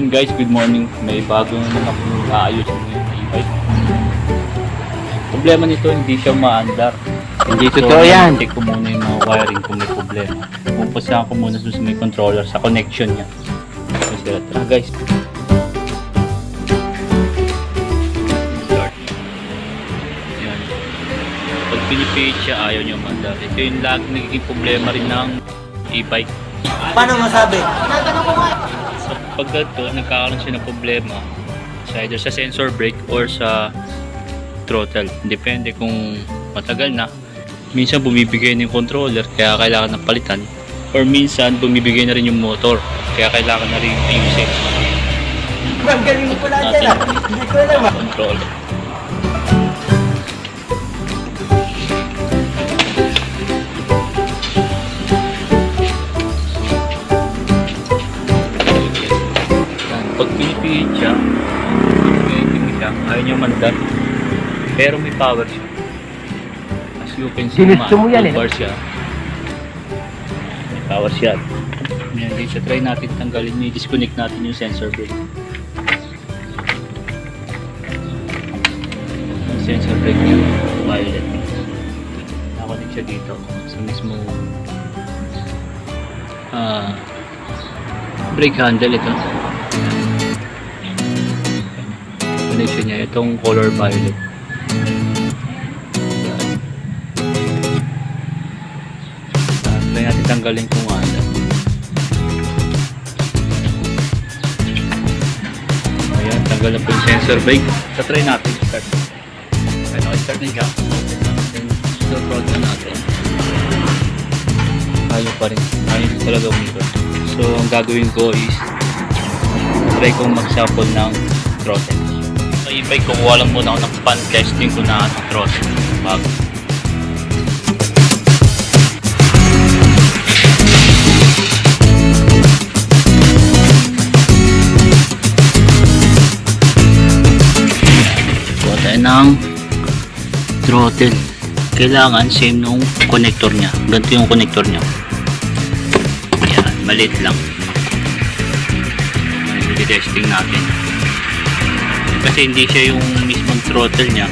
yun guys, good morning. May bagong aayos yung e-bike. Problema nito, hindi siya maandar. Hindi totoo yan. Check ko muna yung mga wiring kung may problema. Pumpusahan ko muna sa may controller, sa connection niya. So sila, tara guys. Start. Yan. Pag pinipihit siya, ayaw niya maandar. Ito yung lagi nagiging problema rin ng e-bike. Paano masabi? So, pag ganito, nagkakaroon siya ng problema sa either sa sensor brake or sa throttle. Depende kung matagal na. Minsan bumibigay na yung controller kaya kailangan ng palitan. Or minsan bumibigay na rin yung motor kaya kailangan na rin ayusin. Ang galing mo pala dyan ah. Hindi ko alam ah. Controller. Mandan. Pero may power siya. As you can see Ginusto mo yan, eh, no? bar siya. May power siya. Yan, dito try natin tanggalin, may disconnect natin yung sensor brake. Yung sensor brake niya, violet. Nakakonect siya dito sa mismo ah brake handle ito. Connection niya, itong color violet. Yan. Ah, Try natin tanggalin kung ano. Ayan, tanggal na po yung sensor brake. So try natin start. Okay, start na siya. Then, so throttle natin. Ayaw pa rin. Ayaw talaga umikot. So, ang gagawin ko is try kong mag-shuffle ng throttle. So, i-bike ko, kuha lang muna ako ng pan testing ko na ang throttle. Bago. Kuha tayo ng throttle. Kailangan same nung connector niya. Ganito yung connector niya. Yan, maliit lang. Ayan, testing natin. Kasi hindi siya yung mismong throttle niya.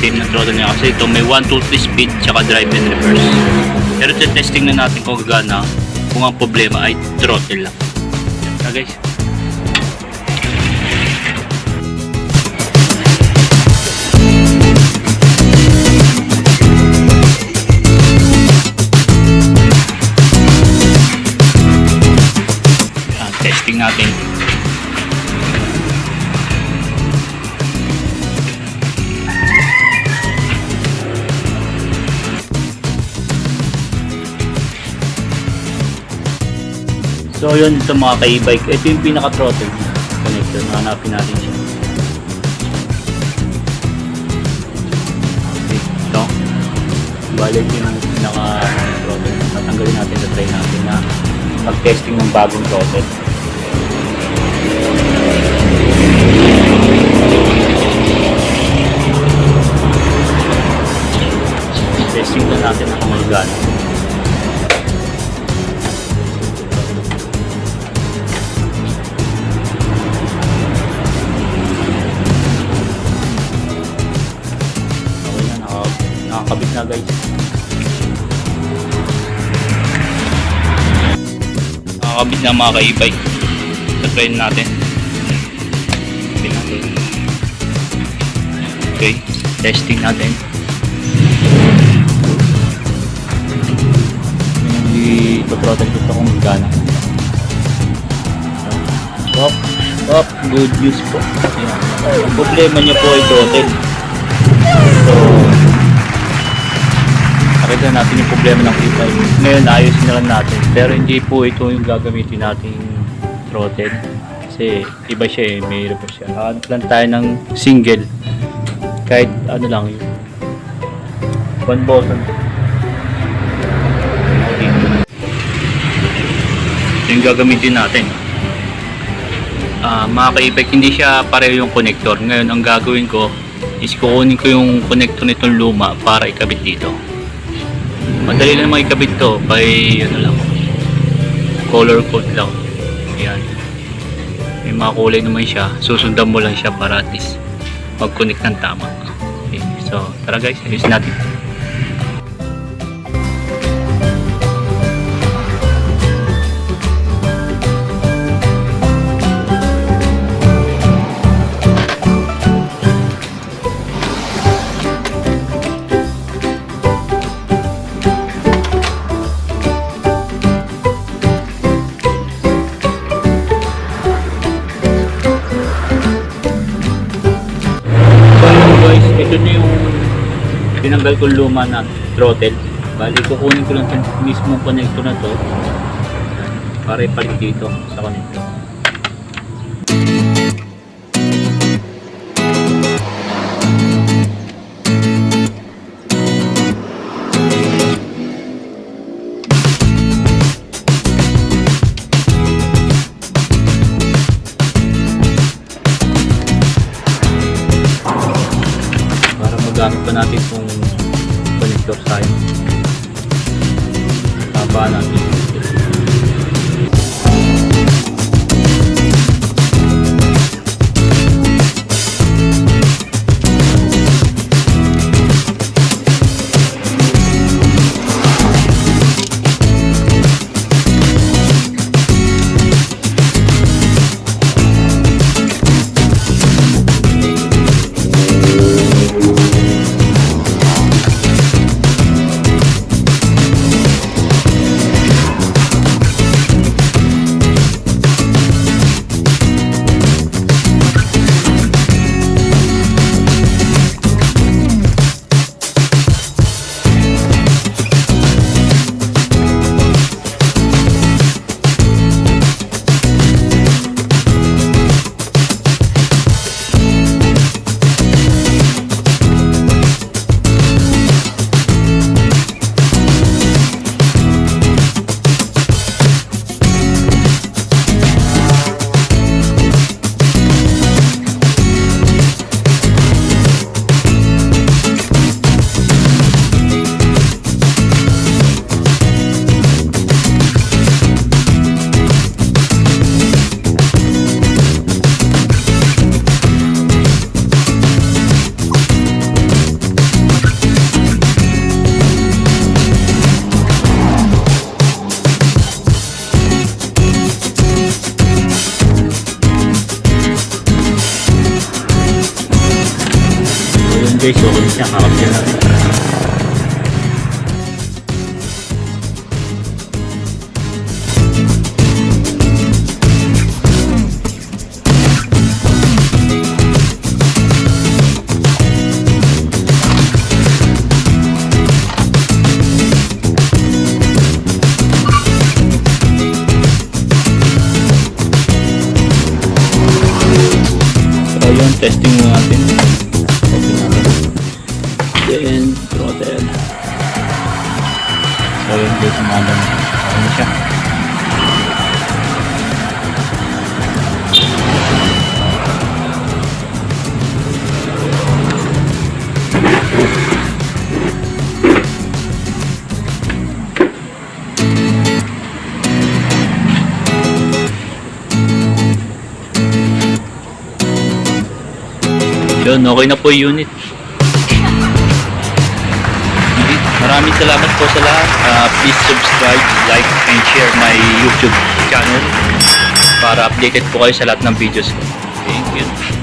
Same ng throttle niya. Kasi ito may 1, 2, 3 speed tsaka drive and reverse. Pero testing na natin kung gagana kung ang problema ay throttle lang. So guys, Yan, testing natin. So yun ito mga ka-e-bike. Ito yung pinaka-throttle. Connector. Hanapin natin siya. Okay. Ito. Balik yung pinaka-throttle. Tatanggalin natin sa try natin na mag-testing ng bagong throttle. Testing na natin ang mga gana. Nakakabit na guys. Nakakabit na mga. Sa train natin. Okay, testing natin. Hindi ito-throttle ko kung gana. Stop, stop, good news po. Ang problema niya po ay throttle. So, nakita natin yung problema ng e-bike. Ngayon, ayusin na lang natin. Pero hindi po ito yung gagamitin nating throttle. Kasi iba siya eh, may reverse siya. Hanap lang tayo ng single. Kahit ano lang yun. One button. Ito yung gagamitin natin. Ah, mga ka hindi siya pareho yung connector. Ngayon, ang gagawin ko is kukunin ko yung connector nitong luma para ikabit dito. Madali lang naman ikabit to by ano lang color code lang. Yan. May mga kulay naman siya. Susundan mo lang siya para at least mag-connect ng tama. Okay. So, tara guys, ayusin natin. Tinanggal kong luma na throttle. Bali, kukunin ko lang itong mismong connector na to para ipalit dito sa connector. magamit pa natin itong So yun guys, okay na siya. Okay na po yung unit. Maraming salamat po sa lahat. Ah, please subscribe, like, and share my YouTube channel para updated po kayo sa lahat ng videos ko. Thank you.